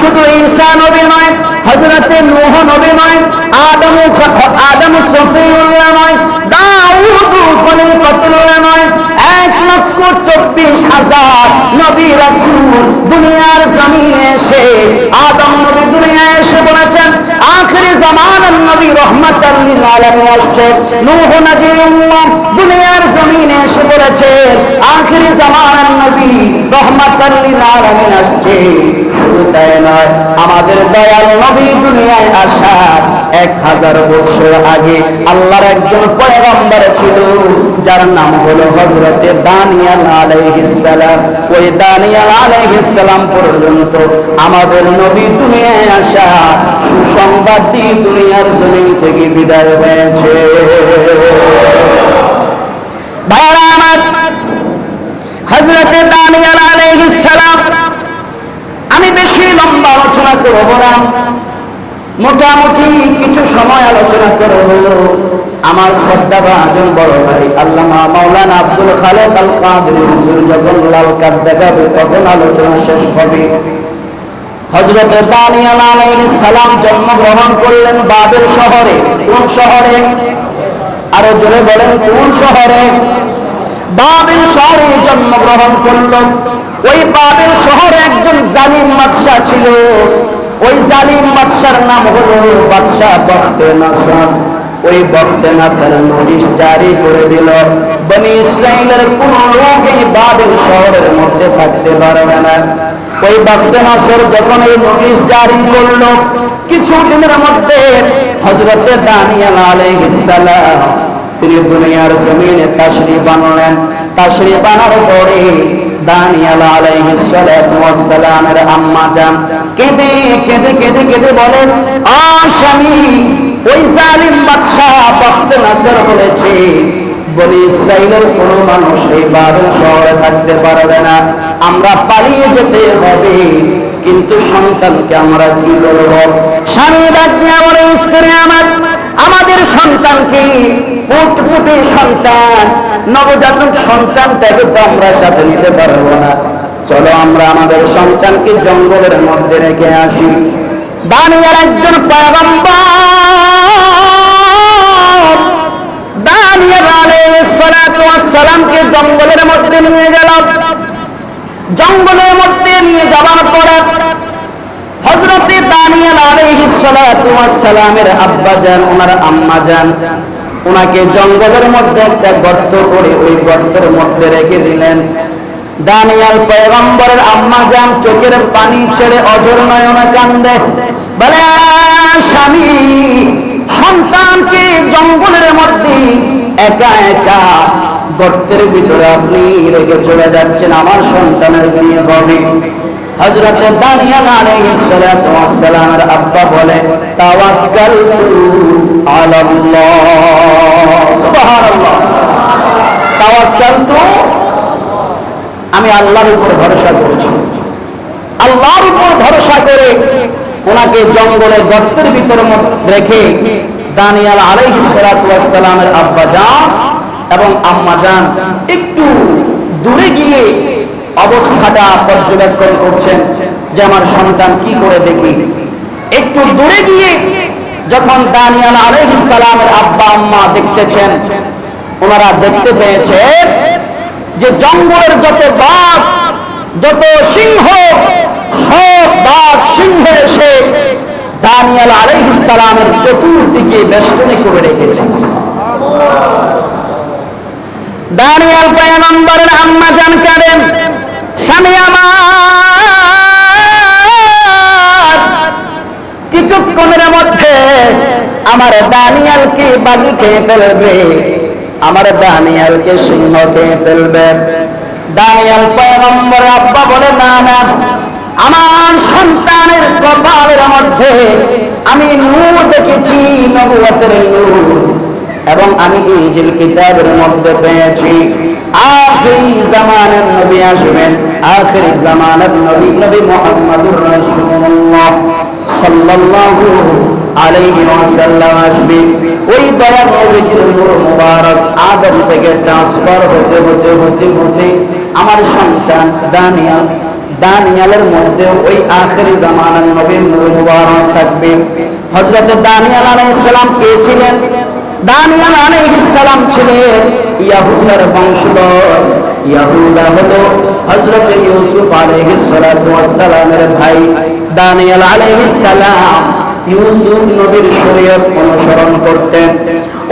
শুধু ঈসা নবী নয়, হযরতে নূহ নবী নয়, আদম আদম সফিউল্লাহ নয়, দাউদ খলিফাতুল্লাহ নয়, এক লক্ষ চব্বিশ হাজার নবী রাসূল দুনিয়ার জমিনে এসে আদম নবী দুনিয়ায় এসে বলেছেন আখেরি জামানার নবী রহমাতাল লিল আলামিন আসছে। নূহ নজিরুল্লাহ দুনিয়ার জমিনে এসে বলেছেন আখেরি জামানার নবী রহমাতাল লিল আলামিন আসছে। শুধু তাই নয়, আমাদের দয়াল নবী দুনিয়ায় আসার এক হাজার বছর আগে আল্লাহর একজন পয়গম্বর ছিল, যার নাম হলো হজরতে দানিয়াল আলাইহিস সালাম। ওই দানিয়াল আলাইহিস সালাম পর্যন্ত আমাদের নবী দুনিয়ায় আসা সুসংবাদ দিয়ে দুনিয়ার জমিন থেকে বিদায় হয়েছে। আমি বেশি লম্বা আলোচনা করব না। মোটামুটি কিছু সময় আলোচনা করব। আমার শ্রদ্ধা ভাজন বড় ভাই, আল্লামা মাওলানা আব্দুল খালেক আল কাদরি যখন লাল কার্ড দেখাবে, তখন আলোচনা শেষ হবে। হজরত দানিয়াল সালাম জন্মগ্রহণ করলেন বাবেল শহরে। কোন শহরে? আরও জোরে বলেন, কোন শহরে? বাবেল শহরে জন্মগ্রহণ করল। ওই বাবেল শহরে একজন জালিম বাদশা ছিল। ওই জালিম বাদশার নাম হলো বাদশাহ বখতে নাসার। ওই বখতে নাসার নোটিশ জারি করে দিল, বনি ইসরায়েলের কোন লোক এই বাবেল শহরের মধ্যে থাকতে পারবে না। ওই নাসর যখন এই নোটিশ জারি করল, কিছু দিনের মধ্যে হজরতে দানিয়াল তিনি দুনিয়ার জমিনে তাশরিফ আনলেন তাশরিফ আনার পরে দানিয়াল আম্মা কেঁদে কেঁদে কেঁদে কেঁদে বলেন আ স্বামী ওই জালিম বাদশা বখতে নাসর বলেছে। বলি ইসরায়েলের কোন মানুষ এই শহরে থাকতে পারবে না। আমরা পালিয়ে যেতে হবে, কিন্তু সন্তানকে আমরা কি করব? স্বামী ডাকিয়া স্ত্রী আমার, আমাদের সন্তানকে পুট পুটে সন্তান, নবজাতক তো আমরা সাথে নিতে পারব না। চলো আমরা আমাদের সন্তানকে জঙ্গলের মধ্যে রেখে আসি। দানিয়ার একজন পয়গম্বর সালামকে জঙ্গলের মধ্যে নিয়ে গেল। জঙ্গলের মধ্যে নিয়ে যাওয়ার পরে হযরতে দানিয়াল আলাইহিস সালাতু সালামের আব্বা জান ওনার আম্মা জান ওনাকে জঙ্গলের মধ্যে একটা গর্ত করে ওই গর্তের মধ্যে রেখে দিলেন। দানিয়াল পয়গম্বরের আম্মা জান চোখের পানি ছেড়ে অজর নয়নে কান্দে, বলে স্বামী সন্তানকে জঙ্গলের মধ্যে একা একা গর্তের ভিতরে আপনি রেখে চলে যাচ্ছেন আমার সন্তানের বিয়ে হবে। হযরতে দানিয়াল আলাইহিস সালাতু ওয়াস সালামের আব্বা বলে, তাওয়াক্কালতু আলাল্লাহ। সুবহানাল্লাহ। তাওয়াক্কালতু, আমি আল্লাহর উপর ভরসা করছি। আল্লাহর উপর ভরসা করে ওনাকে জঙ্গলের গর্তের ভিতরে রেখে দানিয়াল আলাইহিস সালাতু আব্বা জান এবং আম্মা জান একটু দূরে গিয়ে অবস্থাটা পর্যবেক্ষণ করছেন যে আমার সন্তান কি করে দেখি। একটু দূরে গিয়ে যখন দানিয়াল আলাইহিস সালামের আব্বা আম্মা দেখতেছেন, ওনারা দেখতে পেয়েছে যে জঙ্গলের যত বাঘ, যত সিংহ সব বাঘ সিংহ এসে দানিয়াল চতুর্দিকে বেষ্টনী করে রেখেছে। দানিয়াল আম্মা জান কাঁদেন স্বামী আমার, কিছুক্ষণের মধ্যে আমার দানিয়ালকে বালি খেয়ে ফেলবে, আমার দানিয়ালকে সিংহ খেয়ে ফেলবে। দানিয়াল পয়গম্বর আব্বা বলে, না না আমার সন্তানের কপালের মধ্যে আমি নূর দেখেছি নবুয়তের নূর। এবং আমি ইনজিল কিতাবের মধ্যে পেয়েছি। জামানের জামানের আসবে। ওই মুবারক আদম থেকে ট্রান্সফার হতে হতে হতে হতে আমার সন্তান দানিয়াল দানিয়ালের মধ্যে ওই আখেরি জামানার নবীর নূর মুবারক থাকবে। হযরত দানিয়াল আলাইহিস সালাম কে ছিলেন? দানিয়াল আলাইহিস সালাম ছিলেন ইয়াহুদার বংশধর। ইয়াহুদা হলো হযরত ইউসুফ আলাইহিস সালাতু সালামের ভাই। দানিয়াল আলাইহিস সালাম ইউসুফ নবীর শরীয়ত অনুসরণ করতেন।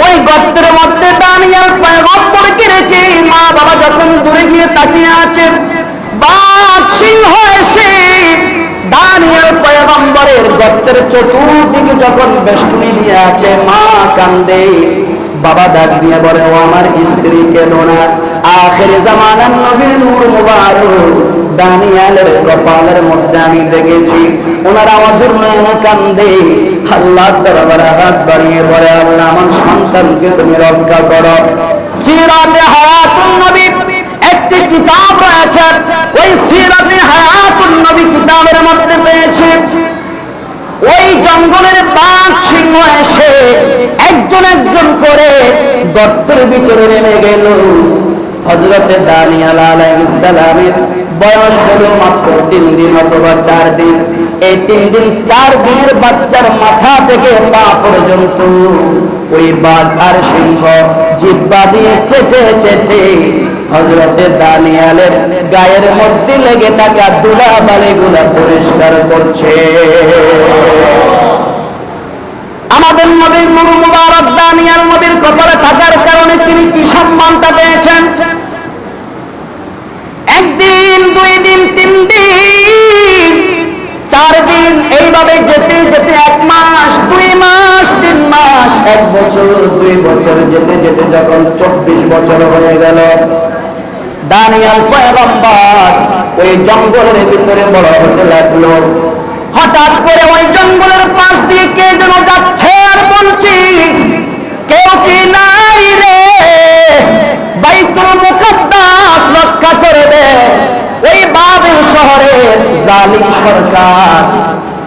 ওই গর্তের মধ্যে দানিয়াল পয়গম্বরকে রেখে মা বাবা যখন দূরে গিয়ে তাকিয়ে আছে সিংহ এসে দানিয়াল পয়গম্বরের গর্তের চতুর্দিকে যখন বেষ্টনী দিয়ে আছে মা কান্দে। বাবা ডাক দিয়ে বলে, ও আমার স্ত্রী আখের জামানার নবীর নূর দানিয়ালের কপালের মধ্যে আমি দেখেছি। ওনার আওয়াজের নয়ন কান্দে। হাত বাড়িয়ে বলে আমার সন্তানকে তুমি রক্ষা করো। সিরাতে হায়াতুন নবী একটি কিতাব রয়েছে, ওই সিরাতে হায়াতুন নবী কিতাবের মধ্যে পেয়েছি। ওই জঙ্গলের বাঘ সিংহ এসে একজন একজন করে গর্তের ভিতরে নেমে গেল। হজরতে দানিয়াল আলাইহিস সালামের বয়স হলো মাত্র তিন দিন অথবা চার দিন। এই তিন দিন চার দিনের বাচ্চার মাথা থেকে পা পর্যন্ত ওই বাঘ আর সিংহ জিব্বা দিয়ে চেটে চেটে হজরতে দানিয়ালের গায়ের মধ্যে লেগে থাকা দুলা বালিগুলা পরিষ্কার করছে। আমাদের নবীর নুর মুবারক দানিয়াল নবীর কপালে থাকার কারণে তিনি কি সম্মানটা পেয়েছেন? একদিন, দুই দিন, তিন দিন, চার দিন, এইভাবে যেতে যেতে এক মাস, দুই মাস, তিন মাস, এক বছর, দুই বছর, যেতে যেতে যখন চব্বিশ বছর হয়ে গেল দানিয়াল পয়গম্বর, ওই জঙ্গলের ভিতরে বড় হতে লাগল। হঠাৎ করে ওই জঙ্গলের পাশ দিয়ে কে যেন যাচ্ছে আর বলছি, কেউ কি নাই রে? বাইতুল মুকদ্দাস রক্ষা করে দে ওই বাবেল শহরের জালিম সরকার,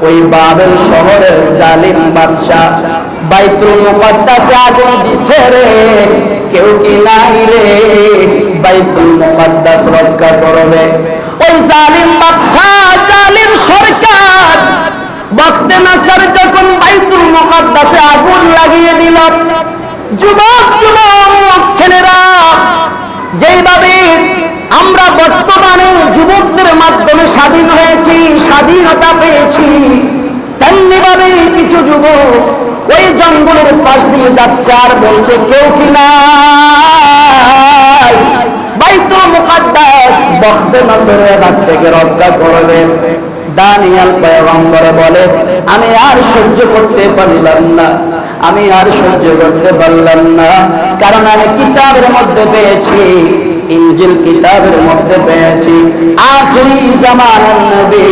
ওই বাবেল শহরের জালিম বাদশাহ। বাইতুল মুকদ্দাসে আগুন দিছে রে। কেউ কি নাই রে? বাইতুল মুকদ্দাস রক্ষা করবে। ওই জালিম বাদশাহ, জালিম সরকার। বখতে নাসার যখন বাইতুল মুকদ্দাসে আগুন লাগিয়ে দিল, যুবক যুবক ছেলেরা, যেইভাবে আমরা বর্তমানে যুবকদের মাধ্যমে স্বাধীন হয়েছি, স্বাধীনতা পেয়েছি তেমনি ভাবে কিছু যুবক ওই জঙ্গলের পাশ দিয়ে যাচ্ছে আর বলছে, কেউ কি নাই? বাইতুল মুকাদ্দাস বখতে নাসরের হাত থেকে রক্ষা করবে। দানিয়াল পয়গম্বর বলে, আমি আর সহ্য করতে পারলাম না, আমি আর সহ্য করতে পারলাম না। কারণ আমি কিতাবের মধ্যে পেয়েছি, ইনজিল কিতাবের মধ্যে পেয়েছি। আখরি জামানার নবী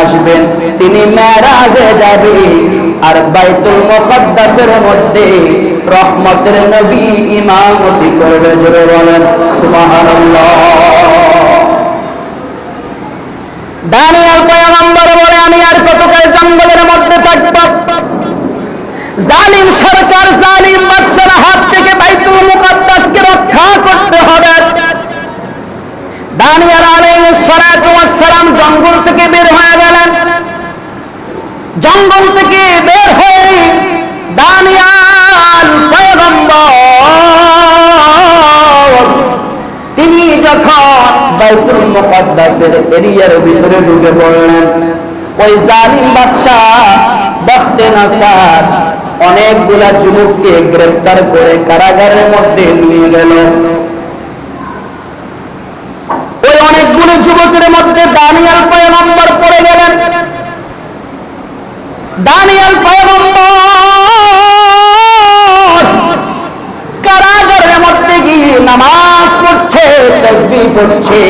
আসবেন। তিনি আর বাইতুল মুকদ্দাসের মধ্যে রহমতের নবী ইমামতি করবে জোরে বলেন, সুবহানাল্লাহ। দানিয়াল পয়গম্বর বলে, আমি আর কতকাল জঙ্গলের মধ্যে থাকব? জালিম সরকার, জালিম বাদশার হাত থেকে বাইতুল মুকদ্দাসকে রক্ষা করতে হবে দানিয়াল আলাইহিস সালাতু ওয়াস সালাম জঙ্গল থেকে বের হয়ে গেলেন। জঙ্গল থেকে বের হয়ে দানিয়াল তিনি যখন বাইতুল মুকদ্দাসের এরিয়ার ভিতরে ঢুকে পড়লেন, ওই জালিম বাদশাহ বখতে নাসার অনেকগুলা যুবককে গ্রেফতার করে কারাগারের মধ্যে নিয়ে গেল ওই অনেকগুলো যুবকের মধ্যে দানিয়াল পয়গম্বর পড়ে গেলেন দানিয়াল পয়গম্বর। কারাগারের মধ্যে গিয়ে নামাজ পড়ছে, তসবিহ পড়ছে।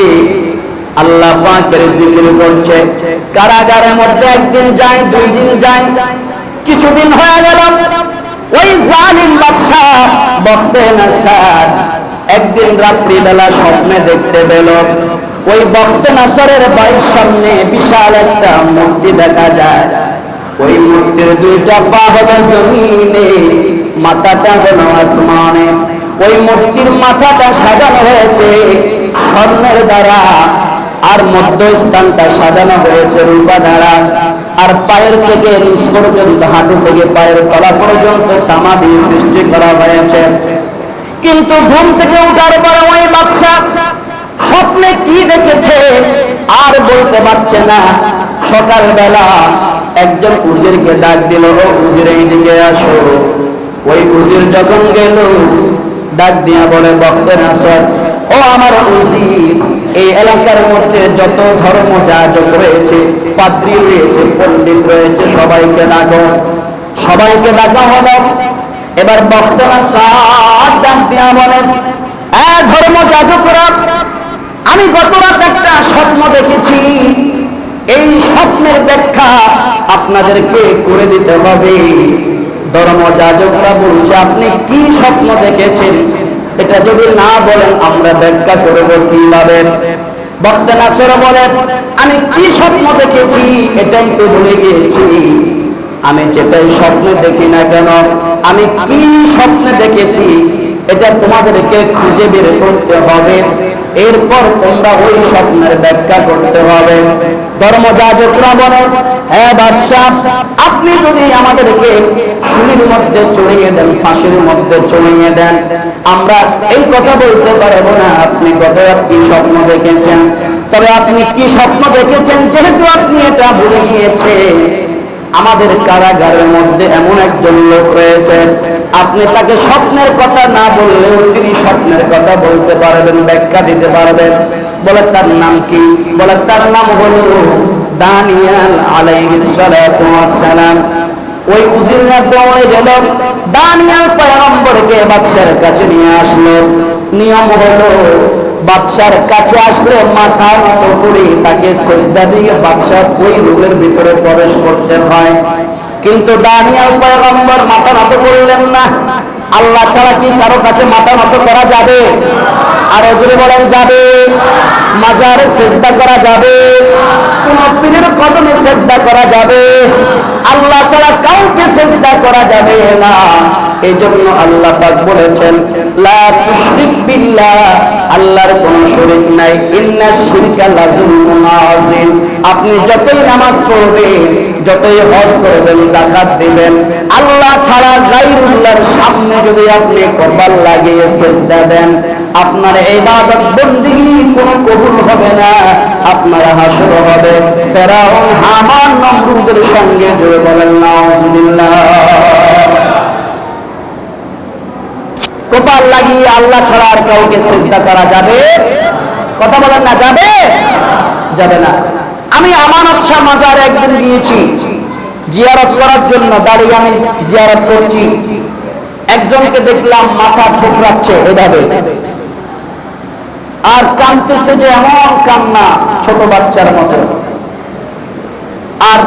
আল্লাহ পাকের জিকির করছে। কারাগারের মধ্যে একদিন যায়, দুই দিন যায়। কিছুদিন হয়ে গেল। ওই জালিম বাদশাহ বখতে নাসার একদিন রাত্রি বেলা স্বপ্নে দেখতে পেল। ওই বখতে নাসারের বাড়ির সামনে বিশাল একটা মূর্তি দেখা যায়। ওই মূর্তির দুইটা পা হলো জমিনে, মাথাটা হলো আসমানে। ওই মূর্তির মাথাটা সাজানো হয়েছে স্বর্ণের দ্বারা, আর মধ্যস্থানটা সাজানো হয়েছে রূপা দ্বারা। আর পায়ের থেকে নিচ পর্যন্ত, হাঁটু থেকে পায়ের তলা পর্যন্ত তামা দিয়ে সৃষ্টি করা হয়েছে। কিন্তু ঘুম থেকে উঠার পর ওই বাচ্চা স্বপ্নে কি দেখেছে আর বলতে পারছে না। সকালবেলা একজন উজিরকে ডাক দিল, ও উজির, এইদিকে আসো। ওই উজির যখন গেল, ডাক দিয়া বলে, বক্তের আসত ও আমার উজির, এই এলাকার মধ্যে যত ধর্ম যাজক রয়েছে, পাদ্রী রয়েছে, পণ্ডিত রয়েছে, সবাইকে ডাকো। সবাইকে ডাকা হলো। এবার বক্তরা সাত ডাক দিয়া বলেন ধর্ম যাজকরা, আমি গত রাত একটা স্বপ্ন দেখেছি। এই স্বপ্নের ব্যাখ্যা আপনাদেরকে করে দিতে হবে। ধর্ম যাজকরা বলছে, আপনি কি স্বপ্ন দেখেছেন? এটা যদি না বলেন, আমরা ব্যাখ্যা করব কীভাবে? বক্তা নাসর বলেন আমি কি স্বপ্ন দেখেছি? এটাই তো ভুলে গিয়েছি। আমি যেটাই স্বপ্নে দেখি না কেন, আমি কি স্বপ্নে দেখেছি? এটা তোমাদেরকে খুঁজে বের করতে হবে। এরপর তোমরা ওই স্বপ্নের ব্যাখ্যা করতে হবে। ধর্মযাজকরা বলে হ্যাঁ বাদশাহ, আপনি যদি আমাদেরকে সুনির মধ্যে চড়িয়ে দেন, ফাঁসির মধ্যে চড়িয়ে দেন, আমরা এই কথা বলতে পারব না, আপনি রাত কি স্বপ্ন দেখেছেন? তবে আপনি কি স্বপ্ন দেখেছেন? যেহেতু আপনি এটা ভুলে গিয়েছেন। আমাদের কারাগারের মধ্যে এমন একজন লোক রয়েছে। আপনি তাকে স্বপ্নের কথা না বললেও তিনি স্বপ্নের কথা বলতে পারবেন, ব্যাখ্যা দিতে পারবেন। বলে তার নাম কি? বলে তার নাম হলো দানিয়াল আলাইহিস ওই উজিররা দৌড়ে গেল দানিয়াল পয়গম্বরকে বাদশার কাছে নিয়ে আসলো। নিয়ম হলো বাদশার কাছে আসলে মাথা নত করে তাকে সেজদা দিয়ে বাদশার ওই রোগের ভিতরে প্রবেশ করতে হয়। কিন্তু দানিয়াল পয়গম্বর মাথা নত করলেন না। আল্লাহ ছাড়া কি কারও কাছে মাথা নত করা যাবে? আর অজরে বলেন, যাবে। মাজারে সেজদা করা যাবে। কোন পীরের কদমে সেজদা করা যাবে। আল্লাহ ছাড়া কাউকে সেজদা করা যাবে না। এই জন্য আল্লাহ পাক বলেছেন, লা তুশরিক বিল্লাহ আল্লাহর কোন শরীক নাই। ইন্না শিরকা লাযুলমুন আযীম। আপনি যতই নামাজ পড়বেন, যতই হজ করবেন, যাকাত দিবেন, আল্লাহ ছাড়া গায়রুল্লাহর সামনে যদি আপনি কপাল লাগিয়ে সেজদা দেন, আপনার ইবাদত বন্দেগী কোনো কবুল হবে না, আপনার হাসর হবে। ফেরাউন, হামান, নমরুদের সঙ্গে জুড়ে বলেন, নাউজুবিল্লাহ কপাল লাগিয়ে আল্লাহ ছাড়া আর কাউকে চেষ্টা করা যাবে? কথা বলেন না, যাবে? যাবে না। আমি আমানত শাহ মাজার একদিন গিয়েছি, জিয়ারত করার জন্য, দাঁড়িয়ে আমি জিয়ারত করছি। একজনকে দেখলাম মাথা ঠুকরাচ্ছে এভাবে। আর কানতেছে যে এমন কান্না ছোট বাচ্চার মতো। আর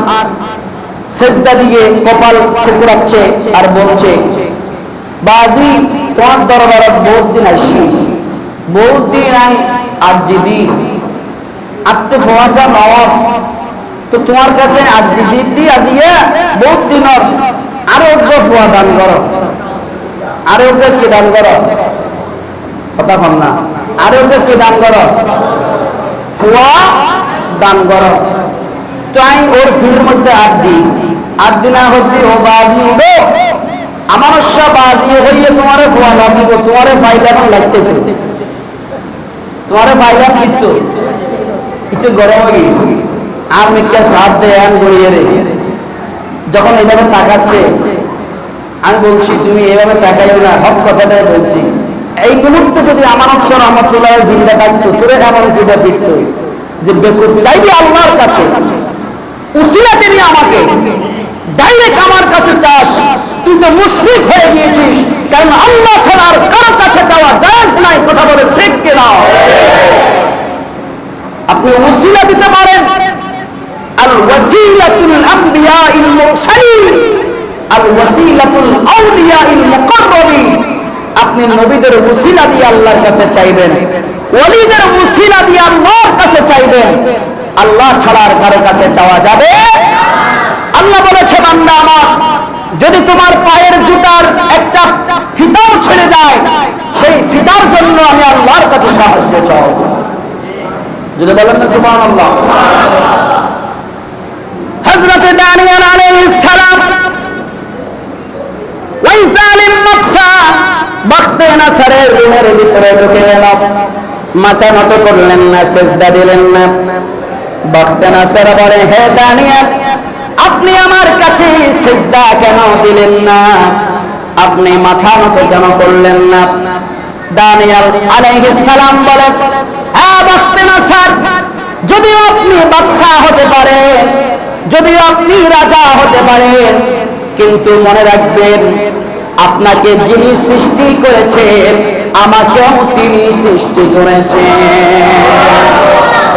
সেজদা দিয়ে কপাল ঠুকরাচ্ছে আর বলছে, বাজি তোমার দরবারে বহুত দিন আসছি বহুত দিন আই আর যদি আত্মে ফোয়াশা নওয়াফ। তো তোমার কাছে আজ যদি দি আজিয়া বহুত দিনের আরও অজ্ঞ ফোয়া দান করো। আরও অজ্ঞ কি দান করো? কথা কম না। আরও অজ্ঞ কি দান করো? ফোয়া দান করো। তো আমি ওর ফিল্ডের মধ্যে আট দিই আট দিনা হতে ও বাজি উঠো আমার সব বাজিয়ে হইয়ে তোমারে না দিব তোমারে ফাইলে এখন লাগতে তো। তোমারে ফাইলাম কিন্তু। একটু গরম হয়ে আর মিথ্যা সাপ দেয় আন গড়িয়ে রে যখন এভাবে তাকাচ্ছে, আমি বলছি, তুমি এভাবে তাকাইও না, হক কথাটাই বলছি। এই মুহূর্তে যদি আমার অংশ রহমতুল্লাহ জিন্দা থাকতো, তোরে এমন ফিটা ফিরত যে বেকুব চাইবি আল্লাহর কাছে। উসিলা তিনি আমাকে, ডাইরেক্ট আমার কাছে চাস। তুই তো মুশরিক হয়ে গিয়েছিস। কারণ আল্লাহ ছাড়া আর কারও কাছে যাওয়া জায়েজ নাই, কথা বলে ঠিক কিনা? আপনি উসিলা দিতে পারেন। আপনি নবীদের উসিলা দিয়ে আল্লাহর কাছে চাইবেন। ওলিদের উসিলা দিয়ে আল্লাহর কাছে চাইবেন। আল্লাহ ছাড়া আর কারও কাছে চাওয়া যাবে আল্লাহ বলেছে, বান্দা আমার যদি তোমার পায়ের জুতার একটা ফিতাও ছেড়ে যায়, সেই ফিতার জন্য আমি আল্লাহর কাছে সাহায্য চাও যদি বলেন না সুবহান আল্লাহ হজরতে মাথা করলেন না আপনি আমার কাছে সেজদা কেন দিলেন না? আপনি মাথা নত কেন করলেন না? দানিয়াল আলাইহিস সালাম বলে বখতে নাসার যদিও আপনি বাদশাহ হতে পারেন, যদিও আপনি রাজা হতে পারেন, কিন্তু মনে রাখবেন, আপনাকে যিনি সৃষ্টি করেছেন, আমাকেও তিনি সৃষ্টি করেছেন।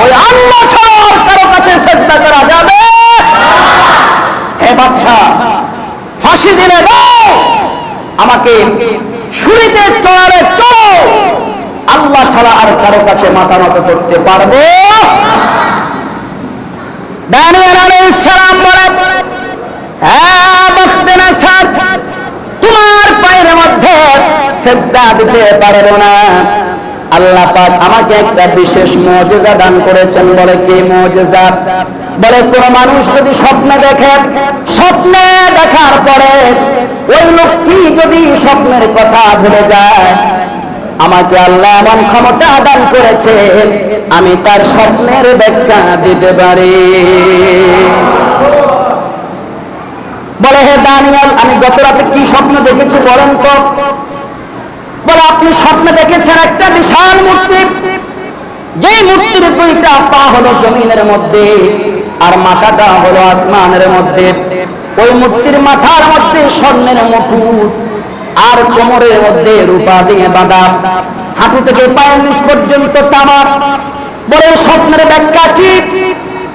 ওই আল্লাহ ছাড়া আর কারও কাছে চেষ্টা করা যাবে ফাঁসি দিলে আমাকে চলো। আল্লাহ ছাড়া আর কারও কাছে মাথা নত করতে পারব? তোমার পায়ের মধ্যে দিতে না। আল্লাহ আমাকে একটা বিশেষ মজেজা দান করেছেন বলে কি মুজিজা? বলে, কোন মানুষ যদি স্বপ্নে দেখে, স্বপ্নে দেখার পরে ওই লোকটি যদি স্বপ্নের কথা ভুলে যায়, আমাকে আল্লাহ এমন ক্ষমতা দান করেছে, আমি তার স্বপ্নের ব্যাখ্যা দিতে পারি। বলে, হে দানিয়াল, আমি গত রাতে কি স্বপ্ন দেখেছি বলেন তো? বলে, আপনি স্বপ্ন দেখেছেন একটা বিশাল মূর্তি। যে মূর্তির দুইটা পা হলো জমিনের মধ্যে। আর মাথাটা হলো আসমানের মধ্যে। ওই মূর্তির মাথার মধ্যে স্বর্ণের মুকুট আর কোমরের মধ্যে রূপা দিয়ে বাঁধা। হাঁটু থেকে পায়ের নিচ পর্যন্ত তামার বড় স্বপ্নের ব্যাখ্যা কি?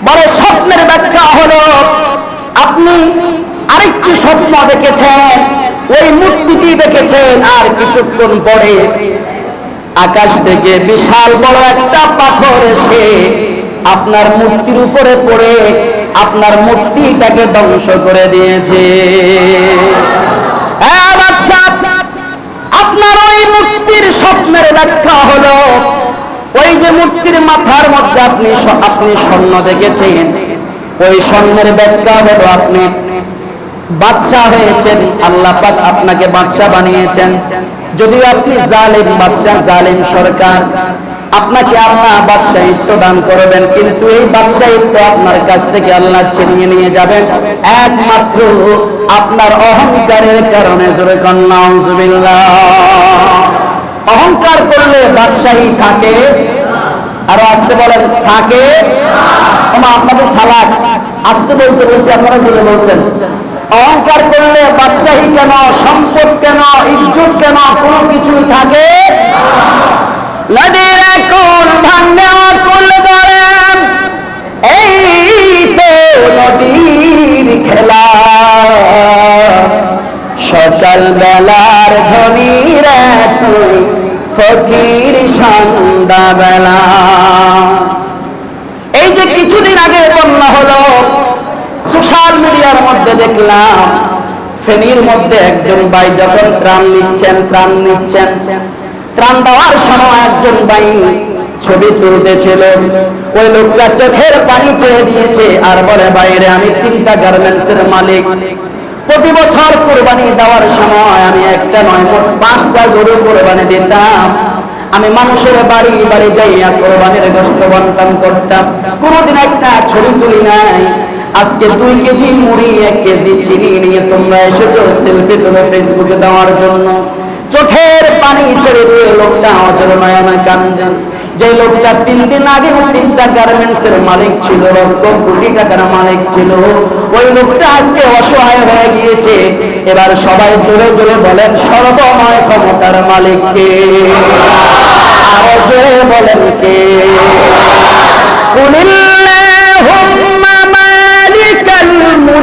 বড় স্বপ্নের ব্যাখ্যা হলো, আপনি আরেকটি স্বপ্ন দেখেছেন, ওই মূর্তিটি দেখেছেন আর কিছুক্ষণ পরে আকাশ থেকে বিশাল বড় একটা পাথর এসে আপনার মূর্তির উপরে পড়ে আপনার মূর্তিটাকে ধ্বংস করে দিয়েছে। আপনার ওই মূর্তির স্বপ্নের ব্যাখ্যা হলো, ওই যে মূর্তির মাথার মধ্যে আপনি আপনি স্বর্ণ দেখেছেন, ওই স্বর্ণের ব্যাখ্যা হলো আপনি বাদশাহ হয়েছেন, আল্লাহ পাক আপনাকে বাদশাহ বানিয়েছেন। যদিও আপনি জালিম, বাদশাহ জালিম সরকার আপনাকে আল্লাহ বাদশাহিত্ব দান করবেন, কিন্তু এই বাদশাহিত্ব আপনার কাছ থেকে আল্লাহ ছিনিয়ে নিয়ে যাবেন। একমাত্র আপনার অহংকারের কারণে, জোরে কন্যা অহংকার করলে বাদশাহী থাকে। আরও আসতে বলেন, থাকে। আপনাদের সালাদ। আসতে বলতে বলছি, আপনারা জোরে বলছেন। অহংকার করলে বাদশাহী কেন, সম্পদ কেন, ইজ্জত কেন, কোনো কিছুই থাকে নদীর কুল ভাঙ্গে কুল গড়েন এই তো নদীর খেলা। সকাল বেলার ধনির তুই ফকির সন্ধ্যাবেলা। এই যে কিছুদিন আগে বন্যা হলো, সোশ্যাল মিডিয়ার মধ্যে দেখলাম, ফেনীর মধ্যে একজন ভাই যখন ত্রাণ নিচ্ছেন ত্রাণ নিচ্ছেন ত্রাণ দেওয়ার সময় একজন ভাই ছবি তুলতেছিল। ওই লোকটা চোখের পানি ছেড়ে দিয়েছে আর বলে বাইরে আমি তিনটা গার্মেন্টস এর মালিক। প্রতি বছর কোরবানি দেওয়ার সময় আমি একটা নয়, মোট পাঁচটা গরু কোরবানি দিতাম। আমি মানুষের বাড়ি বাড়ি যাইয়া কোরবানির গোস্ত বন্টন করতাম। কোনোদিন একটা ছবি তুলি নাই। আজকে দুই কেজি মুড়ি, এক কেজি চিনি নিয়ে তোমরা এসেছ সেলফি তুলে ফেসবুকে দেওয়ার জন্য। চোখের পানি ছেড়ে দিয়ে লোকটা অজর নয়না কান্দে। যে লোকটা তিন দিন আগে তিনটা গার্মেন্টস এর মালিক ছিল, লক্ষ কোটি টাকার মালিক ছিল। ওই লোকটা আজকে অসহায় হয়ে গিয়েছে। এবার সবাই জোরে জোরে বলেন, সর্বময় ক্ষমতার মালিক কে? জোরে বলেন কে? কুলিল্লাহুম্মা মালিকাল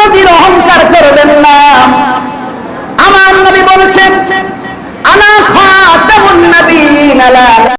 কোনদিন অহংকার করবেন না। আমার নবী বলছেন আনা খাতামুন নবীন লা